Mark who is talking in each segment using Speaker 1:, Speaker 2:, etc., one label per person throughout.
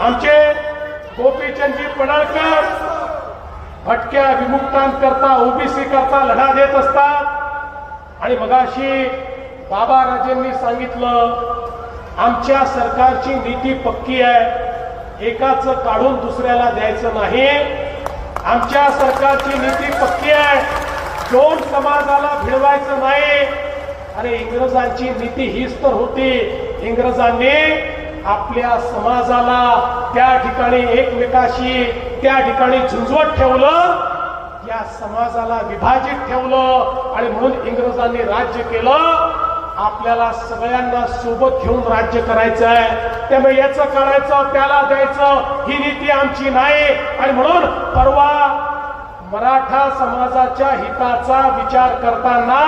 Speaker 1: आमचे गोपीचंदजी पडळकर भटक्या विमुक्तांकरता ओबीसी करता लढा देत असतात. आणि मगाशी बाबा राजेंनी सांगितलं आमच्या सरकारची नीती पक्की आहे एकाच काढून दुसऱ्याला द्यायचं नाही. आमच्या सरकारची नीती पक्की आहे दोन समाजाला भिडवायचं नाही. आणि इंग्रजांची नीती हीच तर होती. इंग्रजांनी आपल्या समाजाला त्या ठिकाणी एकमेकाशी त्या ठिकाणी झुंजवत ठेवलं या समाजाला विभाजित ठेवलं आणि म्हणून इंग्रजांनी राज्य केलं. आपल्याला सगळ्यांना सोबत घेऊन राज्य करायचं आहे त्यामुळे याचं करायचं त्याला द्यायचं ही नीती आमची नाही. आणि म्हणून परवा मराठा समाजाच्या हिताचा विचार करताना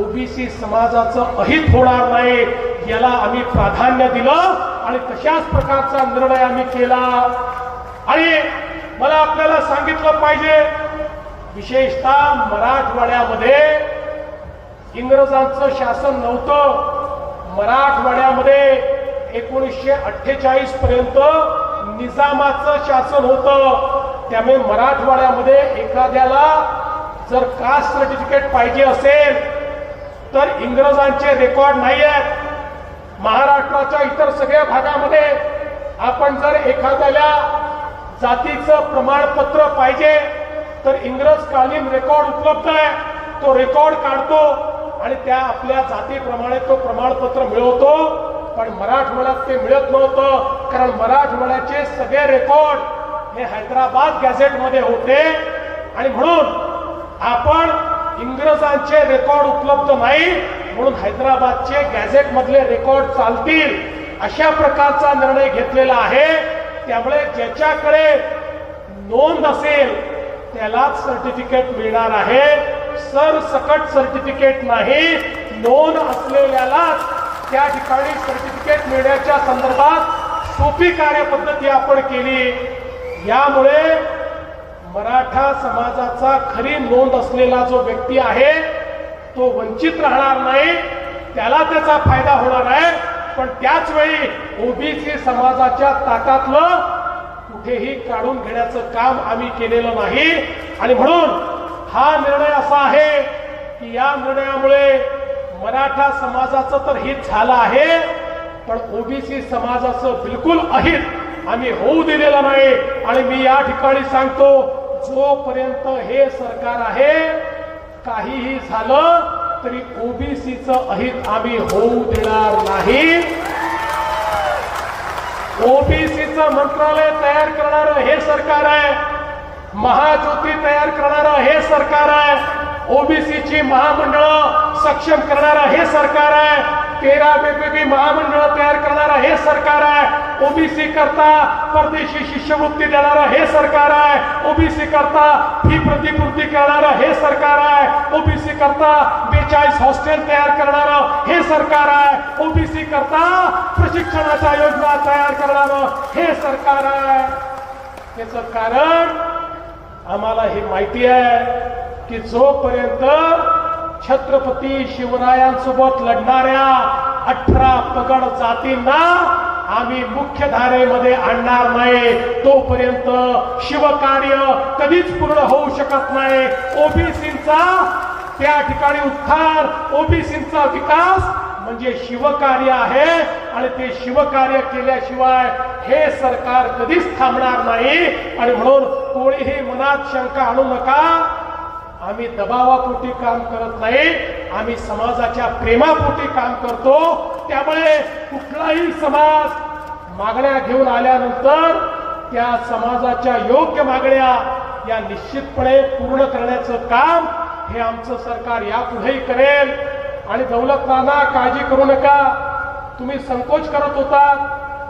Speaker 1: ओबीसी समाजाचं अहित होणार नाही. याला आम्ही प्राधान्य दिलं आणि तशाच प्रकारचा निर्णय आम्ही केला. आणि मला आपल्याला सांगितलं पाहिजे विशेषतः मराठवाड्यामध्ये इंग्रजांचं शासन नव्हतं. मराठवाड्यामध्ये एकोणीसशे अठ्ठेचाळीस पर्यंत निजामाचं शासन होतं. त्यामुळे मराठवाड्यामध्ये एखाद्याला जर कास्ट सर्टिफिकेट पाहिजे असेल तर इंग्रजांचे रेकॉर्ड नाही आहेत महाराष्ट्राच्या इतर सगळ्या भागामध्ये आपण जर एखाद्याला जातीचं प्रमाणपत्र पाहिजे तर इंग्रजकालीन रेकॉर्ड उपलब्ध आहे. तो रेकॉर्ड काढतो आणि त्या आपल्या जातीप्रमाणे तो प्रमाणपत्र मिळवतो. पण मराठवाड्यात ते मिळत नव्हतं कारण मराठवाड्याचे सगळे रेकॉर्ड हे हैदराबाद गॅझेटमध्ये होते. आणि म्हणून आपण इंग्रजांचे रेकॉर्ड उपलब्ध नाही म्हणून हैदराबादचे गॅझेट मधले रेकॉर्ड चालतील अशा प्रकारचा निर्णय घेतलेला आहे. त्यामुळे ज्याच्याकडे नोंद असेल त्यालाच सर्टिफिकेट मिळणार आहे. सरसकट सर्टिफिकेट नाही. नोंद असलेल्यालाच त्या ठिकाणी सर्टिफिकेट मिळण्याच्या संदर्भात सोपी कार्यपद्धती आपण केली. यामुळे मराठा समाजाचा खरी नोंद असलेला जो व्यक्ती आहे तो वंचित राहणार नाही त्याला त्याचा फायदा होणार आहे. पण त्याच वेळी ओबीसी समाजाच्या ताटातलं कुठेही काढून घेण्याचं काम आम्ही केलेलं नाही. आणि म्हणून हा निर्णय असा आहे की या निर्णयामुळे मराठा समाजाचं तर हित झालं आहे पण ओबीसी समाजाचं बिलकुल अहित आम्ही होऊ दिलेलं नाही. आणि मी या ठिकाणी सांगतो जोपर्यंत हे सरकार आहे काहीही झालं तरी ओबीसीचं अहित आम्ही होऊ देणार नाही. ओबीसीचं मंत्रालय तयार करणारं हे सरकार आहे. महाज्योती तयार करणारं हे सरकार आहे. ओबीसीची महामंडळ सक्षम करणारं हे सरकार आहे. तेरा वेगवेगळी महामंडळं तयार करणारं हे सरकार आहे. ओबीसी करता परदेशी शिष्यवृत्ती देणारं हे सरकार आहे. ओबीसी करता फी प्रतिपूर्ती करणारं हे सरकार आहे. ओबीसी करता बेचाळीस हॉस्टेल तयार करणारं हे सरकार आहे. ओबीसी करता प्रशिक्षणाच्या योजना तयार करणारं हे सरकार आहे. त्याचं कारण आम्हाला हे माहिती आहे की जोपर्यंत छत्रपती शिवरायांसोबत लढणाऱ्या अठरा पगड जातींना आम्ही मुख्य धारेमध्ये आणणार नाही. तोपर्यंत शिवकार्य कधीच पूर्ण होऊ शकत नाही. ओबीसींचा त्या ठिकाणी उत्थान ओबीसींचा विकास म्हणजे शिवकार्य आहे आणि ते शिवकार्य केल्याशिवाय हे सरकार कधीच थांबणार नाही. आणि म्हणून कोणीही मनात शंका आणू नका. आम्ही दबावापोटी काम करत नाही आम्ही समाजाच्या प्रेमापोटी काम करतो. त्यामुळे कुठलाही समाज मागण्या घेऊन आल्यानंतर त्या समाजाच्या योग्य मागण्या या निश्चितपणे पूर्ण करण्याचं काम हे आमचं सरकार यापुढेही करेल. आणि दौलत नाना काळजी करू नका. तुम्ही संकोच करत होता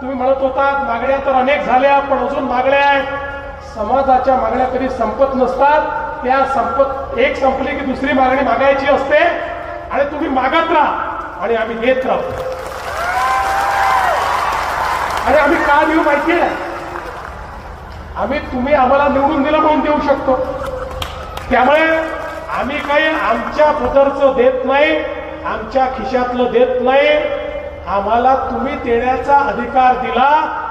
Speaker 1: तुम्ही म्हणत होता मागण्या तर अनेक झाल्या पण अजून मागण्या आहेत. समाजाच्या मागण्या कधी संपत नसतात. त्या संपत एक संपली की दुसरी मागणी मागायची असते आणि तुम्ही मागत राहा आणि आम्ही घेत राहतो आणि आम्ही का देऊ माहिती आहे? आम्ही तुम्ही आम्हाला निवडून दिलं म्हणून देऊ शकतो. त्यामुळे आम्ही काही आमच्या पदरचं देत नाही आमच्या खिशातलं देत नाही. आम्हाला तुम्ही देण्याचा अधिकार दिला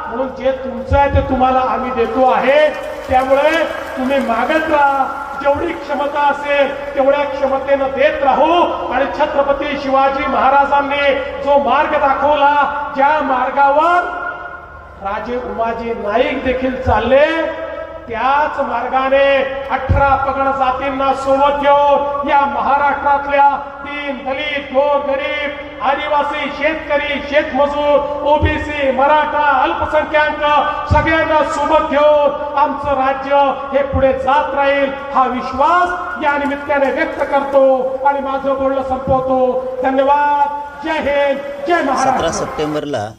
Speaker 1: म्हणून जे तुमचं आहे ते तुम्हाला आम्ही देतो आहे. त्यामुळे तुम्ही मागत राहा. जेवढी क्षमता असेल तेवढ्या क्षमतेनं देत राहू. आणि छत्रपती शिवाजी महाराजांनी जो मार्ग दाखवला ज्या मार्गावर राजे उमाजी नाईक देखील चालले त्याच मार्गाने अठरा पगड जातींना सोबत घेऊन या महाराष्ट्रातल्या तीन दलित गोर गरीब आदिवासी शेतकरी शेतमजूर ओबीसी मराठा अल्पसंख्याक सगळ्यांना सोबत घेऊन आमचं राज्य हे पुढे जात राहील हा विश्वास या निमित्ताने व्यक्त करतो आणि माझं बोलणं संपवतो. धन्यवाद. जय हिंद. जय
Speaker 2: सतरा
Speaker 1: महाराष्ट्र
Speaker 2: सप्टेंबरला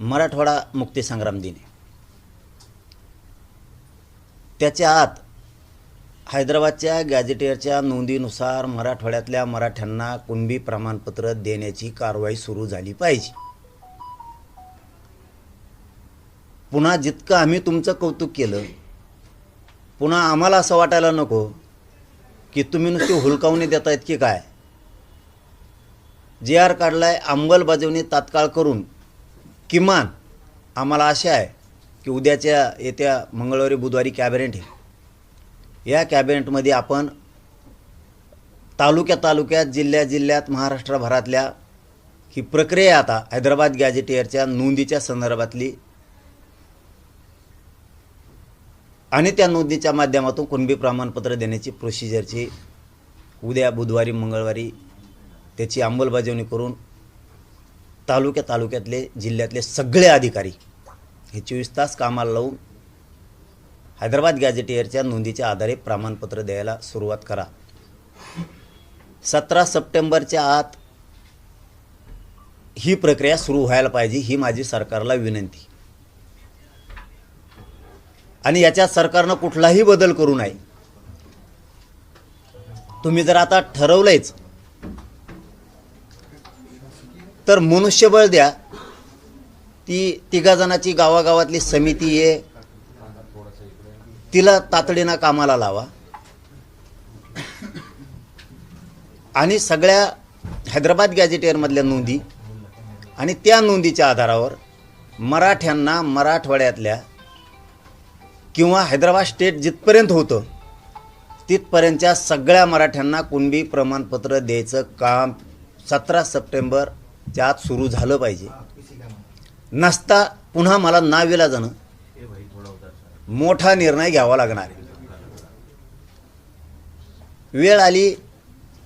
Speaker 2: मराठवाडा मुक्तीसंग्राम दिन त्याच्या आत हैदराबादच्या गॅझेटियरच्या नोंदीनुसार मराठवाड्यातल्या मराठ्यांना कुणबी प्रमाणपत्र देण्याची कारवाई सुरू झाली पाहिजे. पुन्हा जितकं आम्ही तुमचं कौतुक केलं पुन्हा आम्हाला असं वाटायला नको की तुम्ही नुसती हुलकावणी देतायत की काय? जे आर काढलाय अंमलबजावणी तात्काळ करून किमान आम्हाला आशा आहे की उद्याच्या येत्या मंगळवारी बुधवारी कॅबिनेट आहे या कॅबिनेटमध्ये आपण तालुक्या तालुक्यात जिल्ह्या जिल्ह्यात महाराष्ट्रभरातल्या ही प्रक्रिया आता हैदराबाद गॅजेटियरच्या नोंदीच्या संदर्भातली आणि त्या नोंदीच्या माध्यमातून कुणबी प्रमाणपत्र देण्याची प्रोसिजरची उद्या बुधवारी मंगळवारी त्याची अंमलबजावणी करून तालुक्या तालुक्यातले जिल्ह्यातले सगळे अधिकारी हे चोवीस तास कामाला लावून हैदराबाद गॅझेटियरच्या नोंदीच्या आधारे प्रमाणपत्र द्यायला सुरुवात करा. सतरा सप्टेंबरच्या आत ही प्रक्रिया सुरू व्हायला पाहिजे ही माझी सरकारला विनंती. आणि याच्यात सरकारनं कुठलाही बदल करू नये. तुम्ही जर आता ठरवलंयच तर मनुष्यबळ द्या. ती तिघा जणाची गावागावातली समिती आहे तिला तातडीनं कामाला लावा. आणि सगळ्या हैदराबाद गॅझेटियरमधल्या नोंदी आणि त्या नोंदीच्या आधारावर मराठ्यांना मराठवाड्यातल्या किंवा हैदराबाद स्टेट जिथपर्यंत होतं तिथपर्यंतच्या सगळ्या मराठ्यांना कुणबी प्रमाणपत्र द्यायचं काम सतरा सप्टेंबरच्या आत सुरू झालं पाहिजे. नसता पुन्हा मला नावेला जाणं. मोठा निर्णय घ्यावा लागणार आहे. वेळ आली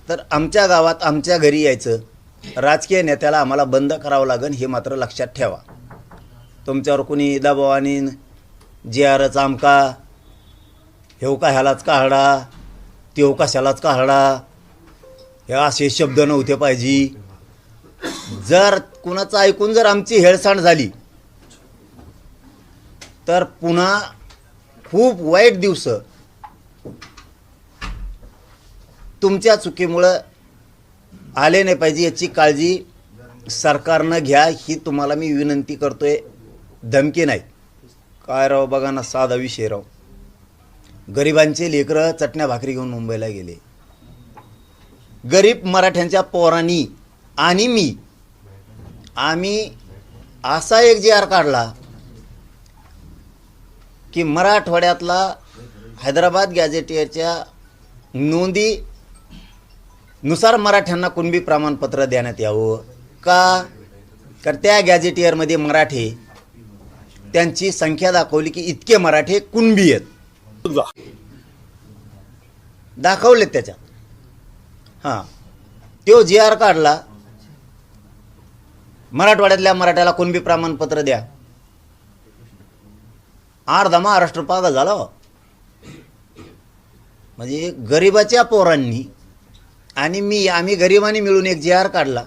Speaker 2: तर आमच्या गावात आमच्या घरी यायचं. राजकीय नेत्याला आम्हाला बंद करावं लागेल हे मात्र लक्षात ठेवा. तुमच्यावर कोणी दबावानी जे आरच आमका हेव का ह्यालाच काढा तेव कशालाच काढा हे असे शब्द नव्हते पाहिजे. जर कुणाचं ऐकून जर आमची हेळसांड झाली तर पुन्हा खूप वाईट दिवस. तुमच्या चुकीमुळं आले नाही पाहिजे याची काळजी सरकारनं घ्या ही तुम्हाला मी विनंती करतोय. धमकी नाही. काय राव बघा ना साधा विषय राव. गरिबांचे लेकरं चटण्या भाकरी घेऊन मुंबईला गेले. गरीब मराठ्यांच्या पोरांनी आणि मी आम्ही असा एक जी आर काढला की मराठवाड्यातला हैदराबाद गॅझेटियरच्या नोंदी नुसार मराठ्यांना कुणबी प्रमाणपत्र देण्यात यावं? का? तर त्या गॅझेटियरमध्ये मराठी त्यांची संख्या दाखवली की इतके मराठे कुणबी आहेत. दाखवलेत त्याच्यात. हां. तो जी आर काढला. मराठवाड्यातल्या मराठ्याला कुणबी प्रमाणपत्र द्या. अर्धा महाराष्ट्र पागल झाला हो. म्हणजे गरिबाच्या पोरांनी आणि मी आम्ही गरिबाने मिळून एक जी आर काढला.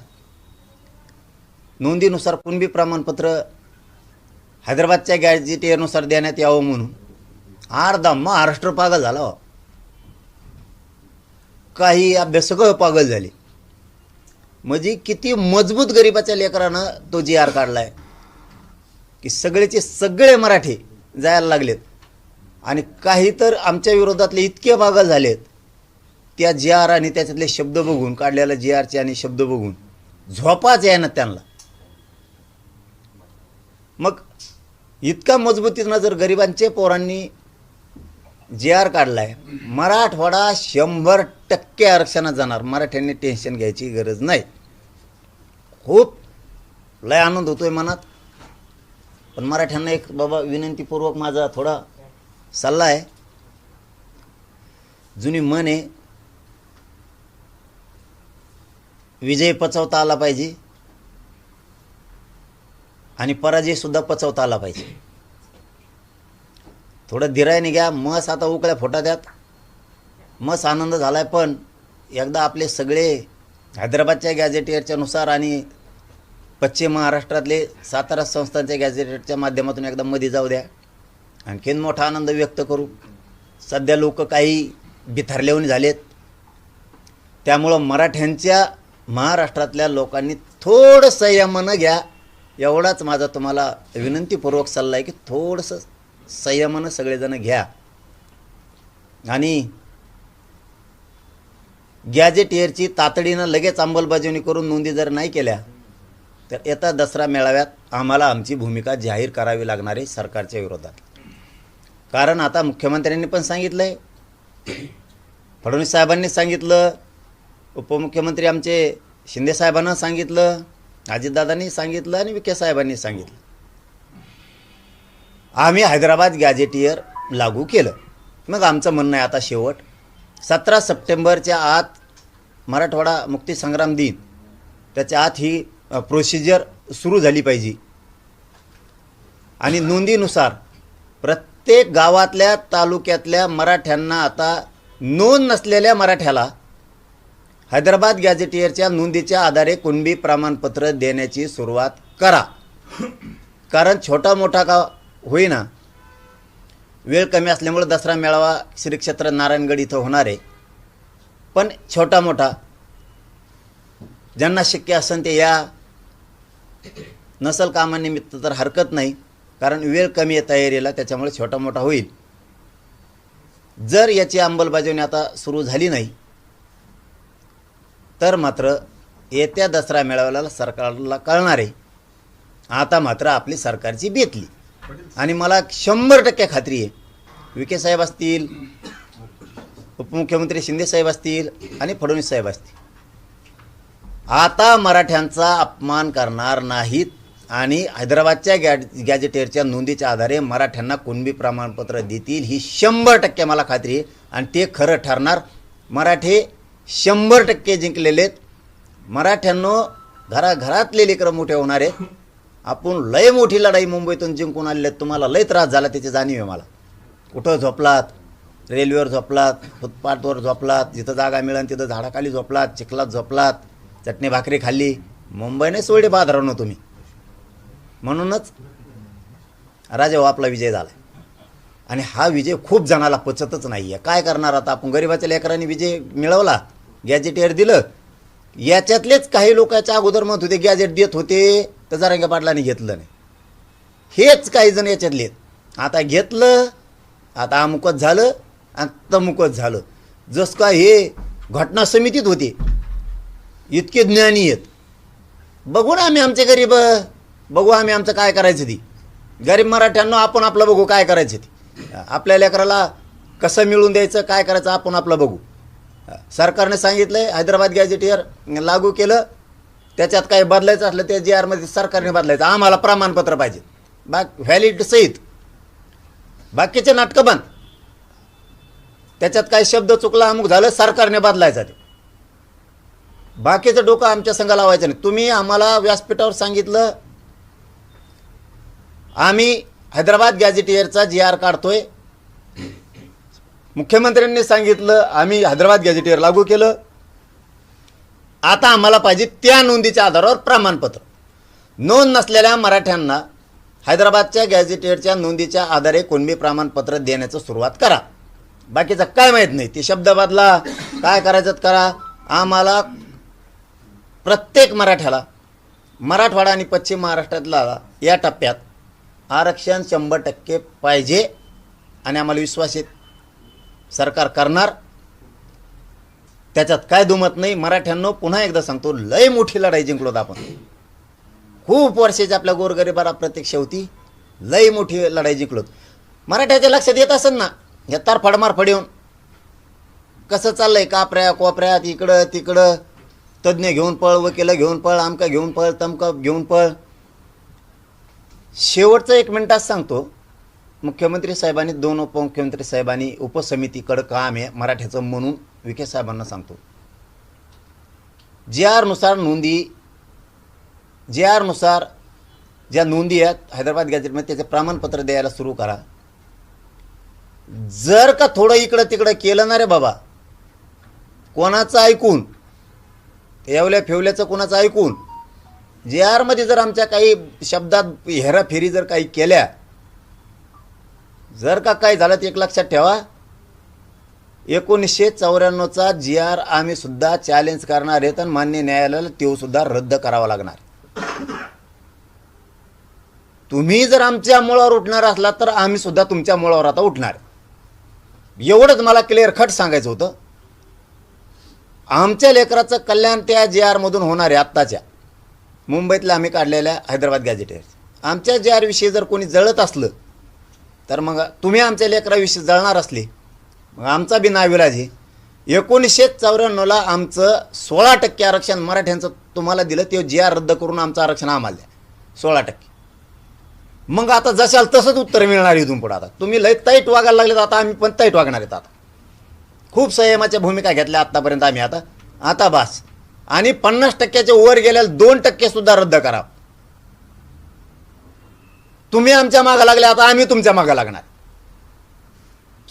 Speaker 2: नोंदीनुसार कुणबी प्रमाणपत्र हैदराबादच्या गॅजेटियरनुसार देण्यात यावं म्हणून अर्धा महाराष्ट्र पागल झाला हो. काही अभ्यासक पागल झाले. म्हणजे किती मजबूत गरिबाच्या लेकरानं तो जी आर काढलाय. की सगळेचे सगळे मराठी जायला लागलेत. आणि काही तर आमच्या विरोधातले इतके पागल झालेत त्या जी आर आणि त्याच्यातले शब्द बघून काढलेल्या जी आरचे आणि शब्द बघून झोपाच आहे ना त्यांना. मग इतका मजबूतीनं जर गरिबांचे पोरांनी जे आर काढलाय मराठवाडा शंभर टक्के आरक्षणात जाणार. मराठ्यांनी टेन्शन घ्यायची गरज नाही. खूप लय आनंद होतोय मनात. पण मराठ्यांना एक बाबा विनंतीपूर्वक माझा थोडा सल्ला आहे. जुनी मन आहे विजय पचवता आला पाहिजे आणि पराजय सुद्धा पचवता आला पाहिजे. थोडं धीरायने घ्या मस आता उकळ्या फोटा द्यात मस आनंद झालाय पण एकदा आपले सगळे हैदराबादच्या गॅझेटियरच्या नुसार आणि पश्चिम महाराष्ट्रातले सातारा संस्थांच्या गॅझेटेडच्या माध्यमातून एकदा मध्ये जाऊ द्या. आणखीन मोठा आनंद व्यक्त करू. सध्या लोक काही बिथरलेहून झालेत. त्यामुळं मराठ्यांच्या महाराष्ट्रातल्या लोकांनी थोडं संयमानं घ्या. एवढाच माझा तुम्हाला विनंतीपूर्वक सल्ला आहे की थोडंसं संयमानं सगळेजण घ्या. आणि गॅजेटियरची तातडीनं लगेच अंमलबजावणी करून नोंदी जर नाही केल्या तर येत्या दसरा मेळाव्यात आम्हाला आमची भूमिका जाहीर करावी लागणार आहे सरकारच्या विरोधात. कारण आता मुख्यमंत्र्यांनी पण सांगितलं आहे फडणवीस साहेबांनी सांगितलं. उपमुख्यमंत्री आमचे शिंदे साहेबांना सांगितलं. अजितदादांनी सांगितलं आणि विखे साहेबांनी सांगितलं. आम्ही हैदराबाद गॅजेटियर लागू केलं. मग आमचं म्हणणं आहे आता शेवट सतरा सप्टेंबरच्या आत मराठवाडा मुक्तीसंग्राम दिन त्याच्या आत ही प्रोसिजर सुरू झाली पाहिजे. आणि नोंदीनुसार प्रत्येक गावातल्या तालुक्यातल्या मराठ्यांना आता नोंद नसलेल्या मराठ्याला हैदराबाद गॅझेटियरच्या नोंदीच्या आधारे कुणबी प्रमाणपत्र देण्याची सुरुवात करा. कारण छोटा मोठा का होईना वेळ कमी असल्यामुळे दसरा मेळावा श्री क्षेत्र नारायणगड इथं होणार आहे. पण छोटा मोठा ज्यांना शक्य असेल ते या नसल कामानिमित्त तर हरकत नाही कारण वेळ कमी आहे तयारीला त्याच्यामुळे छोटा मोठा होईल. जर याची अंमलबजावणी आता सुरू झाली नाही तर मात्र येत्या दसरा मेळाव्याला सरकारला कळणार आहे. आता मात्र आपली सरकारची बेतली. आणि मला शंभर टक्के खात्री आहे विखे साहेब असतील उपमुख्यमंत्री शिंदे साहेब असतील आणि फडणवीस साहेब असतील. आता मराठ्यांचा अपमान करणार नाहीत आणि हैदराबादच्या गॅ गॅजेटेरच्या नोंदीच्या आधारे मराठ्यांना कुणबी प्रमाणपत्र देतील ही शंभर टक्के मला खात्री आहे. आणि ते खरं ठरणार. मराठे शंभर टक्के जिंकलेले आहेत. मराठ्यांनो घराघरातले लेकरं मोठे होणार आहेत. आपण लय मोठी लढाई मुंबईतून जिंकून आलेले आहेत. तुम्हाला लय त्रास झाला त्याची जाणीव आहे मला. कुठं झोपलात? रेल्वेवर झोपलात? फुटपाथवर झोपलात? जिथं जागा मिळेल तिथं झाडाखाली झोपलात? चिखलात झोपलात? चटणी भाकरी खाल्ली. मुंबईने सोडे बाजारानं तुम्ही. म्हणूनच राजा हो आपला विजय झाला आणि हा विजय खूप जणाला पचतच नाही आहे काय करणार आता? आपण गरिबाच्या लेकरांनी विजय मिळवला गॅजेटियर दिलं. याच्यातलेच काही लोकांच्या अगोदर म्हणत होते गॅजेट देत होते तर जरांग्या पाटलांनी घेतलं नाही. हेच काही जण याच्यातले आता घेतलं आता अमुकच झालं आणि तमुकच झालं. जसं का हे घटना समितीत होते. इतके ज्ञानी आहेत. बघू ना आम्ही आमचे गरीब बघू आम्ही आमचं काय करायचं ती. गरीब मराठ्यांना आपण आपलं बघू काय करायचं ती. आपल्या लेकराला कसं मिळून द्यायचं काय करायचं आपण आपलं बघू. सरकारने सांगितलंय हैदराबाद गॅजेटियर लागू केलं त्याच्यात काही बदलायचं असलं ते जी आरमध्ये सरकारने बदलायचं. आम्हाला प्रमाणपत्र पाहिजे. बाक व्हॅलिड सहित. बाकीचे नाटकं बंद. त्याच्यात काही शब्द चुकला अमुक झालं सरकारने बदलायचं ते. बाकीचं डोकं आमच्या संघ लावायचं नाही. तुम्ही आम्हाला व्यासपीठावर सांगितलं. आम्ही हैदराबाद गॅझेटियरचा जी आर काढतोय. मुख्यमंत्र्यांनी सांगितलं आम्ही हैदराबाद गॅझेटियर लागू केलं. आता आम्हाला पाहिजे त्या नोंदीच्या आधारावर प्रमाणपत्र. नोंद नसलेल्या मराठ्यांना हैदराबादच्या गॅझेटियरच्या नोंदीच्या आधारे कोणबी प्रमाणपत्र देण्याचं सुरुवात करा. बाकीचं काय माहीत नाही. ते शब्द बदला. काय करायचं करा. आम्हाला प्रत्येक मराठ्याला मराठवाडा आणि पश्चिम महाराष्ट्रातला या टप्प्यात आरक्षण शंभर टक्के पाहिजे आणि आम्हाला विश्वास आहे. सरकार करणार. त्याच्यात काय दुमत नाही. मराठ्यांनो पुन्हा एकदा सांगतो लय मोठी लढाई जिंकलोत आपण. खूप वर्षाची आपल्या गोरगरिबाला प्रत्यक्ष होती. लई मोठी लढाई जिंकलोत मराठ्याच्या लक्षात येत असेल ना या फडमार फड येऊन कसं चाललंय? कापऱ्या कोपऱ्यात इकडं तिकडं तज्ज्ञ घेऊन पळ वकील घेऊन पळ आमका घेऊन पळ तमका घेऊन पळ. शेवटचं एक मिनिटात सांगतो. मुख्यमंत्री साहेबांनी दोन उपमुख्यमंत्री साहेबांनी उपसमितीकडं काम आहे मराठ्याचं म्हणून विखे साहेबांना सांगतो. जे आरनुसार नोंदी जे आरनुसार ज्या नोंदी आहेत हैदराबाद गॅजेटमध्ये त्याचे प्रमाणपत्र द्यायला सुरू करा. जर का थोडं इकडं तिकडं केलं ना रे बाबा कोणाचं ऐकून येवल्या फेवल्याचं कोणाचं ऐकून? जे आरमध्ये जर आमच्या काही शब्दात हेराफेरी जर काही केल्या जर का काय झालं ते एक लक्षात ठेवा. एकोणीसशे चौऱ्याण्णवचा जी आर आम्ही सुद्धा चॅलेंज करणार आहेत आणि मान्य न्यायालयाला तो सुद्धा रद्द करावा लागणार. तुम्ही जर आमच्या मुळावर उठणार असला तर आम्ही सुद्धा तुमच्या मुळावर आता उठणार. एवढंच मला क्लिअर खट सांगायचं होतं. आमच्या लेकराचं कल्याण त्या जे आरमधून होणार आहे आत्ताच्या. मुंबईतल्या आम्ही काढलेल्या हैदराबाद गॅजेटेर आमच्या जे आरविषयी जर कोणी जळत असलं तर मग तुम्ही आमच्या लेकराविषयी जळणार असले. मग आमचा बी नाविलाज आहे. एकोणीसशे चौऱ्याण्णवला आमचं सोळा टक्के आरक्षण मराठ्यांचं तुम्हाला दिलं ते जे आर रद्द करून आमचं आरक्षण आम्हाला द्या. सोळा टक्के. मग आता जशाल तसंच उत्तर मिळणार इथून पुढं आता. तुम्ही लय ताईट वागायला लागलेत आता आम्ही पण ताईट वागणार आहेत आता. खूप संयमाच्या भूमिका घेतल्या आत्तापर्यंत आम्ही आता. आता बास. आणि पन्नास टक्क्याच्या वर गेल्याला दोन टक्के सुद्धा रद्द करा. तुम्ही आमच्या मागं लागले आता आम्ही तुमच्या मागं लागणार.